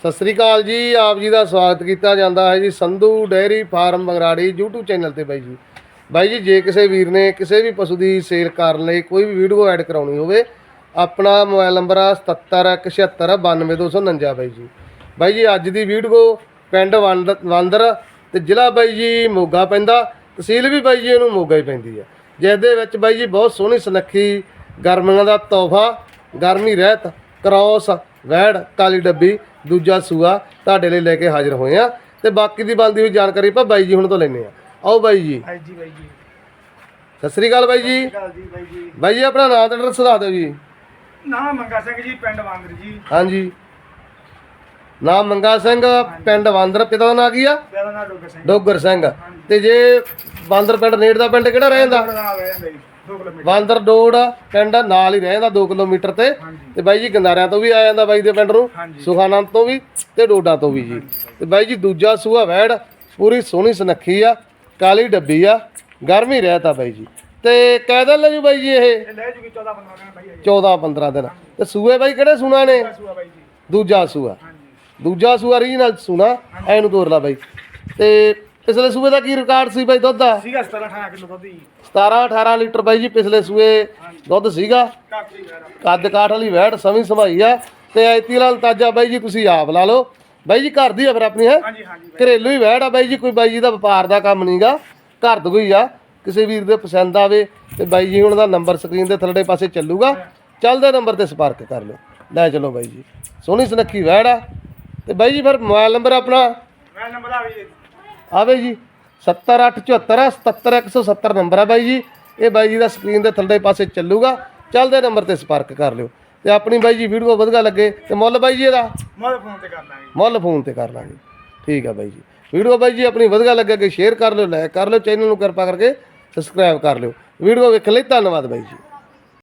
ਸਤਿ ਸ੍ਰੀ ਅਕਾਲ ਜੀ, ਆਪ ਜੀ ਦਾ ਸਵਾਗਤ ਕੀਤਾ ਜਾਂਦਾ ਹੈ ਜੀ Sandhu dairy farm Bangrari YouTube channel ਤੇ ਬਾਈ ਜੀ। ਬਾਈ ਜੀ, ਜੇ ਕਿਸੇ ਵੀਰ ਨੇ ਕਿਸੇ ਵੀ ਪਸ਼ੂ ਦੀ ਸੇਲ ਕਰਨ ਲਈ ਕੋਈ ਵੀ ਵੀਡੀਓ ਐਡ ਕਰਾਉਣੀ ਹੋਵੇ, ਆਪਣਾ ਮੋਬਾਈਲ ਨੰਬਰ ਆ 7717922249 ਬਾਈ ਜੀ। ਬਾਈ ਜੀ, ਅੱਜ ਦੀ ਵੀਡੀਓ ਪਿੰਡ ਵੰਦ- ਵਾਂਦਰ ਤੇ ਜ਼ਿਲ੍ਹਾ ਬਾਈ ਜੀ ਮੋਗਾ ਪੈਂਦਾ, ਤਹਿਸੀਲ ਵੀ ਬਾਈ ਜੀ ਇਹਨੂੰ ਮੋਗਾ ਹੀ ਪੈਂਦੀ ਹੈ ਜਿਸ ਦੇ ਵਿੱਚ ਬਾਈ ਜੀ ਬਹੁਤ ਸੋਹਣੀ ਸੁਨੱਖੀ ਗਰਮੀਆਂ ਦਾ ਤੋਹਫਾ, ਗਰਮੀ ਰਹਿਤ, ਕ੍ਰੋਸ, ਵੈੜ, ਕਾਲੀ ਡੱਬੀ ਦੂਜਾ ਸੂਆ ਤੁਹਾਡੇ ਲਈ ਲੈ ਕੇ ਹਾਜ਼ਰ ਹੋਏ ਆ। ਤੇ ਬਾਕੀ ਦੀ ਬਣਦੀ ਹੋਈ ਜਾਣਕਾਰੀ ਆਪਾਂ ਬਾਈ ਜੀ ਹੁਣ ਤੋਂ ਲੈਣੇ ਆ। ਆਓ ਬਾਈ ਜੀ। ਹਾਂਜੀ ਜੀ ਬਾਈ ਜੀ। ਸਤਿ ਸ੍ਰੀ ਅਕਾਲ ਬਾਈ ਜੀ। ਬਾਈ ਜੀ। ਆਪਣਾ ਨਾਮ ਤੇ ਐਡਰੈਸ ਦੱਸ ਦਿਓ ਜੀ। ਨਾਮ ਮੰਗਾ ਸਿੰਘ ਜੀ ਪਿੰਡ ਵਾਂਗਰ ਜੀ। ਹਾਂਜੀ। ਨਾਮ ਮੰਗਾ ਸਿੰਘ ਪਿੰਡ ਵਾਂਦਰ ਪਿਤਾ ਦਾ ਨਾਂ ਕੀ ਆ? ਡੋਗਰ ਸਿੰਘ। ਡੋਗਰ ਸਿੰਘ। ਤੇ ਜੇ ਬਾਂਦਰ ਪਿੰਡ ਨੇੜ ਦਾ ਪਿੰਡ ਕਿਹੜਾ ਰਹਿੰਦਾ? ਮੇਰਾ ਨਾਮ ਹੈ ਜੀ 2 ਕਿਲੋਮੀਟਰ। ਬਾਂਦਰ ਡੋੜ ਪਿੰਡ ਨਾਲ ਹੀ ਰਹਿੰਦਾ 2 ਕਿਲੋਮੀਟਰ ਤੇ। ਤੇ ਬਾਈ ਜੀ ਗੰਦਾਰਿਆਂ ਤੋਂ ਵੀ ਆ ਜਾਂਦਾ ਬਾਈ ਦੇ ਪਿੰਡ ਨੂੰ ਸੁਖਾਨੰਦ ਤੋਂ ਵੀ ਤੇ ਡੋਡਾ ਤੋਂ ਵੀ ਜੀ। ਤੇ ਬਾਈ ਜੀ ਦੂਜਾ ਸੂਆ ਵੈੜ ਪੂਰੀ ਸੋਹਣੀ ਸੁਨੱਖੀ ਆ ਕਾਲੀ ਡੱਬੀ ਆ ਗਰਮੀ ਰਹਿਤਾ ਬਾਈ ਜੀ। ਤੇ ਕਹਿ ਲੈ ਜੀ ਬਾਈ ਜੀ ਇਹ? ਲੈ ਜੂਗੀ 14 15 ਦਿਨ ਬਾਈ ਜੀ। 14 15 ਦਿਨ। ਤੇ ਸੂਏ ਬਾਈ ਕਿਹੜੇ ਸੁਣਾ ਨੇ? ਦੂਜਾ ਸੂਆ ਦੂਜਾ ਸੂਆ। ਰੀਜਨਲ ਸੁਣਾ ਐਨੂੰ ਤੋਰ ਲਾ ਬਾਈ। ਤੇ ਪਿਛਲੇ ਸੂਏ ਦਾ ਕੀ ਰਿਕਾਰਡ ਸੀ ਬਾਈ ਦੁੱਧ ਦਾ? ਸੀਗਾ 17 18 ਕਿਲੋ ਦੁੱਧ ਜੀ। 17 18 ਲੀਟਰ ਬਾਈ ਜੀ ਪਿਛਲੇ ਸੂਏ ਦੁੱਧ ਸੀਗਾ। ਕੱਦ ਕਾਠ ਵਾਲੀ ਵੈੜ ਸਮੀ ਸਮਾਈ ਆ। ਤੇ ਐਤੀ ਲਾਲ ਤਾਜਾ ਬਾਈ ਜੀ ਤੁਸੀਂ ਆਪ ਲਾ ਲਓ। ਬਾਈ ਜੀ ਘਰ ਦੀ ਆ ਫਿਰ ਆਪਣੀ ਹੈ? ਘਰੇਲੂ ਹੀ ਵੈੜ ਆ ਬਾਈ ਜੀ ਕੋਈ ਬਾਈ ਜੀ ਦਾ ਵਪਾਰ ਦਾ ਕੰਮ ਨਹੀਂਗਾ ਘਰ ਤੋਂ ਹੀ ਆ ਕਿਸੇ ਵੀਰ ਦੇ ਪਸੰਦ ਆਵੇ ਤੇ ਬਾਈ ਜੀ ਹੁਣ ਦਾ ਨੰਬਰ ਸਕਰੀਨ ਦੇ ਥੱਲੜੇ ਪਾਸੇ ਚੱਲੂਗਾ। ਚੱਲਦੇ ਨੰਬਰ ਤੇ ਸੰਪਰਕ ਕਰ ਲਓ। ਲੈ ਚਲੋ ਬਾਈ ਜੀ। ਸੋਹਣੀ ਸੁਨੱਖੀ ਵੈੜ ਆ। ਤੇ ਬਾਈ ਜੀ ਫਿਰ ਮੋਬਾਈਲ ਨੰਬਰ ਆਪਣਾ? ਮੈਂ ਨੰਬਰ ਆ ਵੀ ਆਵੇ ਜੀ 70874 77170 ਨੰਬਰ ਆ ਬਾਈ ਜੀ। ਇਹ ਬਾਈ ਜੀ ਦਾ ਸਕਰੀਨ ਦੇ ਥੱਲੇ ਪਾਸੇ ਚੱਲੂਗਾ। ਚੱਲਦੇ ਨੰਬਰ ਤੇ ਸੰਪਰਕ ਕਰ ਲਿਓ। ਤੇ ਆਪਣੀ ਬਾਈ ਜੀ ਵੀਡੀਓ ਵਧੀਆ ਲੱਗੇ ਤੇ ਮੁੱਲ ਬਾਈ ਜੀ ਇਹਦਾ? ਮੋਬਾਈਲ ਫੋਨ ਤੇ ਕਰ ਲਾਂਗੇ। ਮੁੱਲ ਫੋਨ ਤੇ ਕਰ ਲਾਂਗੇ। ਠੀਕ ਆ ਬਾਈ ਜੀ। ਵੀਡੀਓ ਬਾਈ ਜੀ ਆਪਣੀ ਵਧੀਆ ਲੱਗੇ ਕਿ ਸ਼ੇਅਰ ਕਰ ਲਿਓ ਲਾਈਕ ਕਰ ਲਿਓ ਚੈਨਲ ਨੂੰ ਕਿਰਪਾ ਕਰਕੇ ਸਬਸਕ੍ਰਾਈਬ ਕਰ ਲਿਓ। ਵੀਡੀਓ ਵੇਖਣ ਲਈ ਧੰਨਵਾਦ ਬਾਈ ਜੀ।